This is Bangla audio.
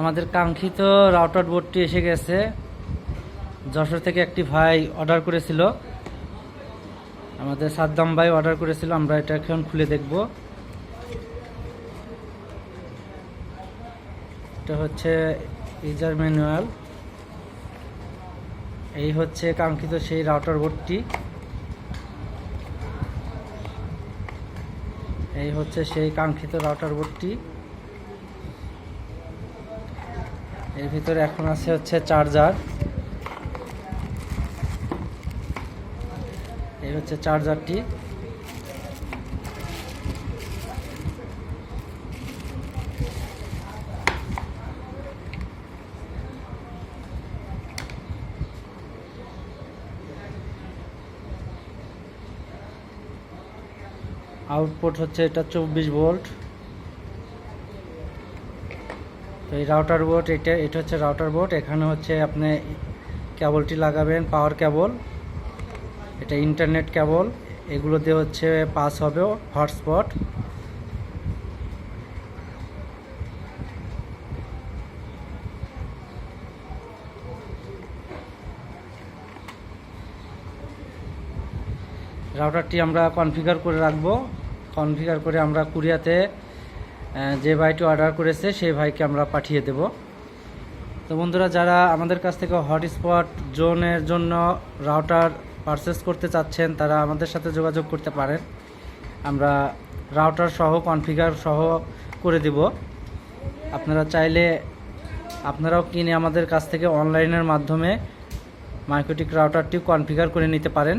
আমাদের কাঙ্ক্ষিত রাউটার বোর্ডটি এসে গেছে। যশোর থেকে একটি ভাই অর্ডার করেছিল। আমাদের সাদ্দাম ভাই অর্ডার করেছিল, আমরা এটা এখন খুলে দেখব। এটা হচ্ছে ইউজার ম্যানুয়াল এই হচ্ছে কাঙ্ক্ষিত সেই রাউটার বোর্ডটি এই হচ্ছে সেই কাঙ্ক্ষিত রাউটার বোর্ডটি এর ভিতরে এখন আছে হচ্ছে চার্জার। এই হচ্ছে চার্জারটি। আউটপুট হচ্ছে এটা চব্বিশ ভোল্ট। তো এই রাউটার বোর্ড এটা এটা হচ্ছে রাউটার বোর্ড এখানে হচ্ছে আপনি কেবলটি লাগাবেন পাওয়ার কেবল এটা ইন্টারনেট কেবল এগুলো দিয়ে হচ্ছে পাস হবে হটস্পট রাউটারটি আমরা কনফিগার করে রাখব। কনফিগার করে আমরা কুরিয়াতে যে ভাইটি অর্ডার করেছে সেই ভাইকে আমরা পাঠিয়ে দেব। তো বন্ধুরা, যারা আমাদের কাছ থেকে হটস্পট জোনের জন্য রাউটার পারচেস করতে চাচ্ছেন, তারা আমাদের সাথে যোগাযোগ করতে পারেন। আমরা রাউটার সহ কনফিগার সহ করে দেব। আপনারা চাইলে, আপনারাও কিনে আমাদের কাছ থেকে অনলাইনের মাধ্যমে মাইক্রোটিক রাউটারটি কনফিগার করে নিতে পারেন।